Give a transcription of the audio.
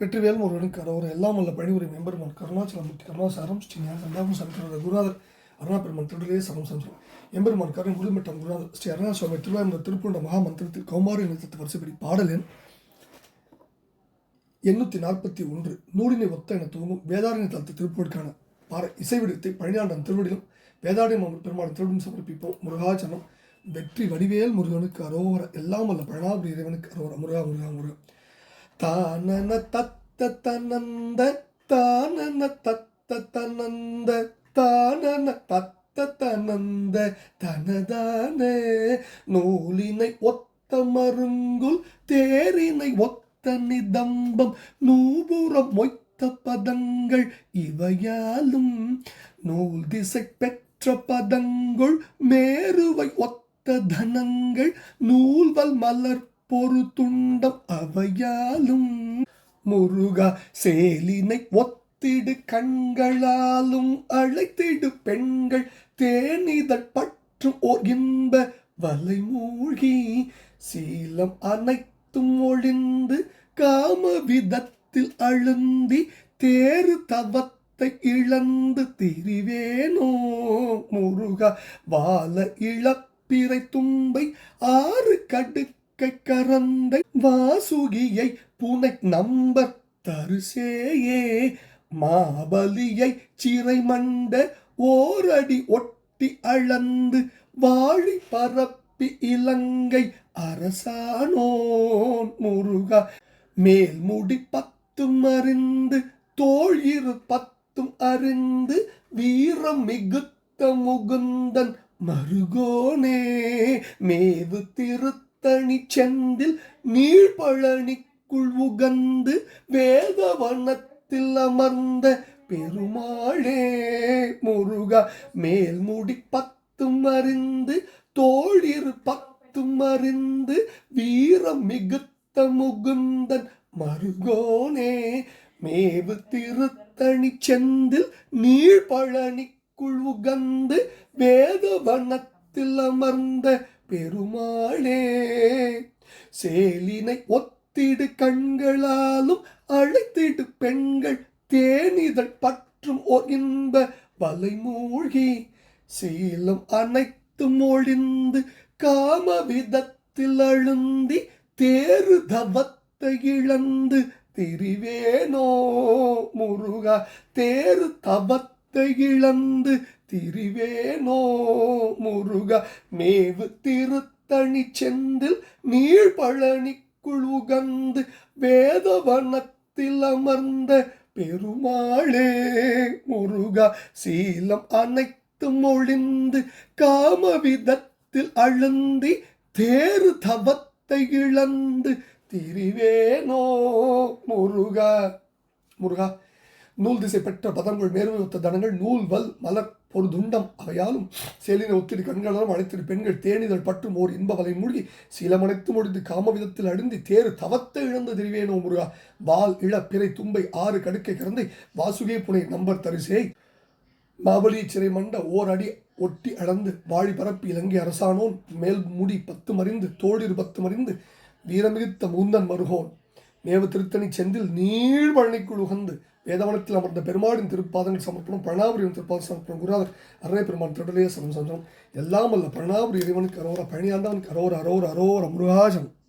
வெற்றிவேல் முருகனுக்கு அரோர் எல்லாம் வல்ல பணிபுரி மெம்பெருமான் கருணாச்சலமூர்த்தி கருணாசாரம் ஸ்ரீ ஞான சந்தாபம் சங்கர குருநாதர் அருணாபெருமான் திருடலே சரம் சஞ்சம். எம்பெருமான் கருண் குருமட்டம் குருநாதர் ஸ்ரீ அருணா சுவாமி திருவாயூர் திருப்பூண்ட மகாமந்திரத்தில் கௌமாரி நிறுத்தத்து வரிசைப்படி பாடல் எண்ணூற்றி நாற்பத்தி ஒன்று நூலினை ஒத்த என தூங்கும் வேதாரண்ய தளத்து திருப்பூருக்கான பார இசைவிடத்தை பழனியாண்டன் திருவடியிலும் வேதாரண்யம் பெருமாள் திருவடியும் சமர்ப்பிப்போம். முருகாச்சனம் வெற்றி வடிவேல் முருகனுக்கு அரோவர எல்லாம் வல்ல பழனாபுரி இறைவனுக்கு அரோவர முருகா முருகா முருகன் தானன தத்த தனந்த தானன தத்த தனந்த தானன தத்த தனந்த தனதானே. நூலினை ஒத்த மருங்குல் தேரினை ஒத்த நிதம்பம் நூபுரம் மொய்த்த பதங்கள் இவையாலும். நூல் திசை பெற்ற பதங்கள் மேருவை ஒத்த தனங்கள் நூல்வல் மலர் பொறு துண்டம் அவையாலும் முருகா சேலினை ஒத்திடு கண்களாலும் அழைத்திடு பெண்கள் தேனிதழ் பற்றும் ஓர் இன்ப வலை மூழ்கி சீலம் அனைத்தும் ஒழிந்து காம விதத்தில் அழுந்தி தேறு தவத்தை இழந்து திரிவேனோ முருகா? வால இழப்பிறை தும்பை ஆறு கடுக்க கரந்தை வாசுகியை புனை நம்பர் தருசேயே மாபலியை சிறை மண்ட ஓரடி ஒட்டி அளந்து வாழி பரப்பி இலங்கை அரசானோன் முருகா. மேல் முடி பத்தும் அறிந்து தோழிரு பத்தும் அறிந்து வீரம் மிகுத்த முகுந்தன் மருகோனே. மேவு திருத்த தனி செந்தில் நீழ்பழனிக்குள் உகந்து வேதவனத்தில் அமர்ந்த பெருமாளே. முருகா மேல் முடி பத்தும் அறிந்து தோழிரு பத்தும் அறிந்து வீரம் மிகுத்த முகுந்தன் மருகோனே. மேவு திருத்தணி செந்தில் நீழ்பழனிக்குள் உகந்து வேதவனத்தில் அமர்ந்த பெருமாளே சேலினை ஒத்திடு கண்களாலும் அழைத்திடு பெண்கள் தேனிதழ் பற்றும் ஓர் இன்ப வலை மூழ்கி சீலம் அனைத்தும் ஒழிந்து காம விதத்தில் அழுந்தி தேரு தவத்தை இழந்து திரிவேனோ முருகா தேரு தவத்தை இழந்து திரிவேனோ முருக மேவு திருத்தணி செந்தில் நீழ் பழனிக்குள் உகந்து வேதவனத்தில் அமர்ந்த பெருமாளே முருகா சீலம் அனைத்தும் ஒழிந்து காமவிதத்தில் அழுந்தி தேறு தவத்தை இழந்து திரிவேனோ முருகா. முருகா நூல் திசை பெற்ற பதங்கள் மேற்கொத்த தனங்கள் நூல் வல் மலர் ஒரு துண்டம். அவையாலும் செலினை ஒத்திரு கண்களாலும் அழைத்திரு பெண்கள் தேனிதழ் பற்றும் ஓர் இன்ப வலை மூழ்கி சீலமடைத்து முடிந்து காமவிதத்தில் அழுந்தி தேறு தவத்தை இழந்து திரிவேனோ முருகா. வால் இள பிறை தும்பை ஆறு கடுக்கை கறந்தை வாசுகே புனை நம்பர் தரிசே. மாபலி சிறை மண்ட ஓர் அடி ஒட்டி அளந்து வாழி பரப்பி இலங்கை அரசானோன். மேல் முடி பத்து மறிந்து தோழிரு பத்து மறிந்து வீரமிகுத்த மூந்தன் மருகோன். மேவு திருத்தணி செந்தில் நீழ்வழனிக்குள் உகந்து வேதவனத்தில் அமர்ந்த பெருமாடின் திருப்பாதங்கள் சமர்ப்பணம் பிரணாபுரியின் திருப்பாதம் சமர்ப்பணம் குருநாதர் அரணை பெருமான் திருடலே சமம் சந்திரம் எல்லாம் அல்ல பிரணாபுரி இறைவனுக்கு அரோர பழனியாண்டவனுக்கு அரோர அரோர அரோர் முருகாஜம்